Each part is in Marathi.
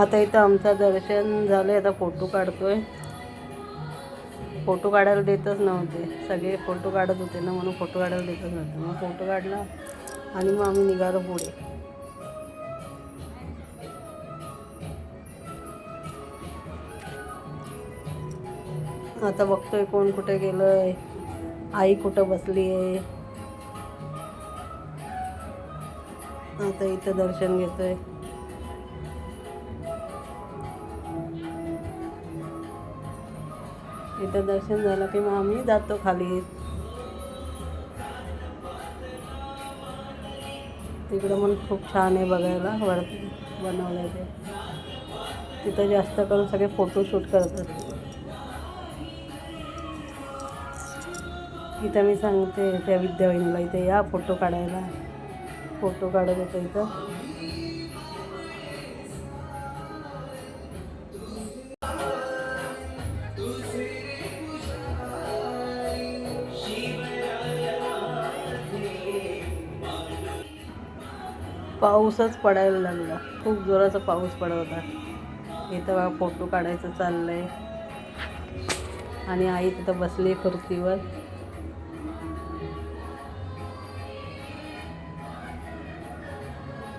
आता इथं आमचं दर्शन झालं आता फोटो काढतोय. फोटो काढायला देतच नव्हते. सगळे फोटो काढत होते ना म्हणून फोटो काढायला देतच नव्हते. मग फोटो काढला आणि मग आम्ही निघालो पुढे. आता बघतोय कोण कुठे गेलंय. आई कुठं बसली आहे आता इथं दर्शन घेतोय. इथं दर्शन झालं की मग आम्ही जातो खाली. तिकडं पण खूप छान आहे बघायला वरती बनवलं ते तिथं जास्त करून सगळे फोटोशूट करतात. इथं मी सांगते त्या विद्यावहिनीला इथे या फोटो काढायला. फोटो काढत होतो इथं. पाऊसच पडायला लागला. खूप जोराचा पाऊस पडत होता. इथं बघा फोटो काढायचं चाललंय. आणि आई तिथं बसली खुर्चीवर.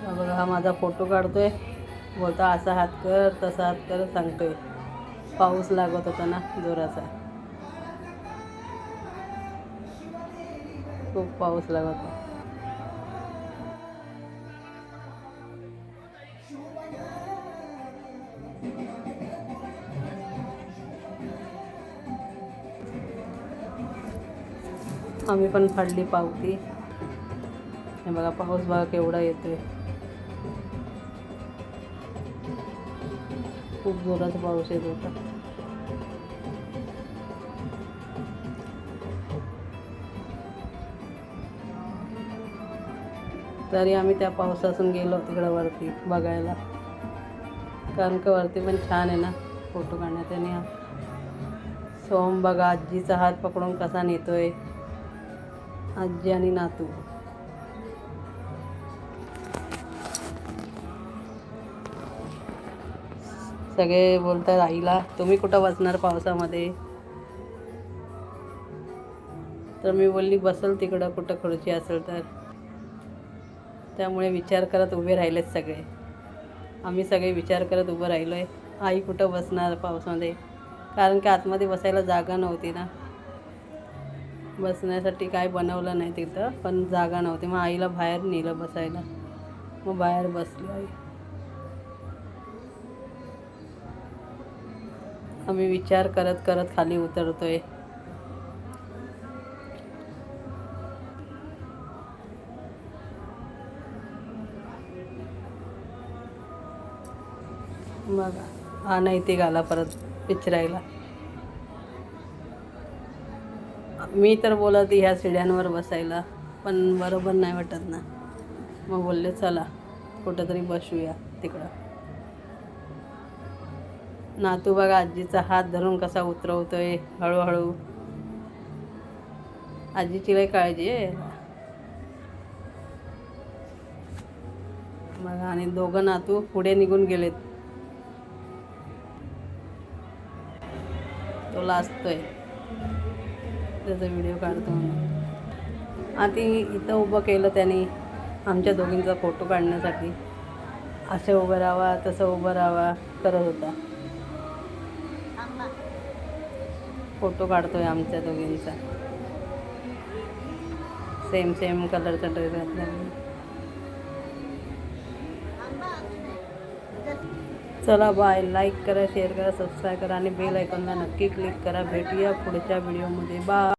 बघा हा माझा फोटो काढतोय. बोलता असा हात कर तसा हात कर सांगतोय. पाऊस लागत होता ना जोराचा. खूप पाऊस लागत होता. आम्ही पण फाडली पावती. हे बघा पाऊस बघा केवढा येतोय. खूप जोराचा पाऊस येत होता. तरी आम्ही त्या पावसातून गेलो तिकडं वरती बघायला. कारण का वरती पण छान आहे ना फोटो काढण्यात. आणि सोम बघा आजीचा हात पकडून कसा नेतोय. आजी आणि नातू. सगळे बोलतात आईला तुम्ही कुठं बसणार पावसामध्ये? तर मी बोलली बसल तिकडं कुठं खुर्ची असेल तर. त्यामुळे विचार करत उभे राहिलेत सगळे. आम्ही सगळे विचार करत उभं राहिलो आहे आई कुठं बसणार पावसामध्ये? कारण की आतमध्ये बसायला जागा नव्हती ना. बसण्यासाठी काय बनवलं नाही तिथं पण जागा नव्हती. मग आईला बाहेर नेलं बसायला. मग बाहेर बसली आई. आम्ही विचार करत करत खाली उतरतोय. मग हा नाही ते घाला परत पिचरायला. मी तर बोलत ह्या शिड्यांवर बसायला पण बरोबर नाही वाटत ना. मग बोलले चला कुठंतरी बसूया तिकडं. नातू बघा आजीचा हात धरून कसा उतरवतोय हळूहळू. आजीची लई काळजी आहे. मग आणि दोघं नातू पुढे निघून गेलेत. तो लाजतोय. त्याचा व्हिडिओ काढतो. म्हणून आधी इथं उभं केलं त्याने आमच्या दोघींचा फोटो काढण्यासाठी. असं उभं राहावा तसं उभं राहावा करत होता. फोटो काढतोय आमच्या दोघींचा. सेम सेम कलरचा ड्रेस घातला चला बाय लाईक करा शेअर करा सबस्क्राईब करा आणि बेल आयकॉनला नक्की क्लिक करा. भेटूया पुढच्या व्हिडिओमध्ये बाय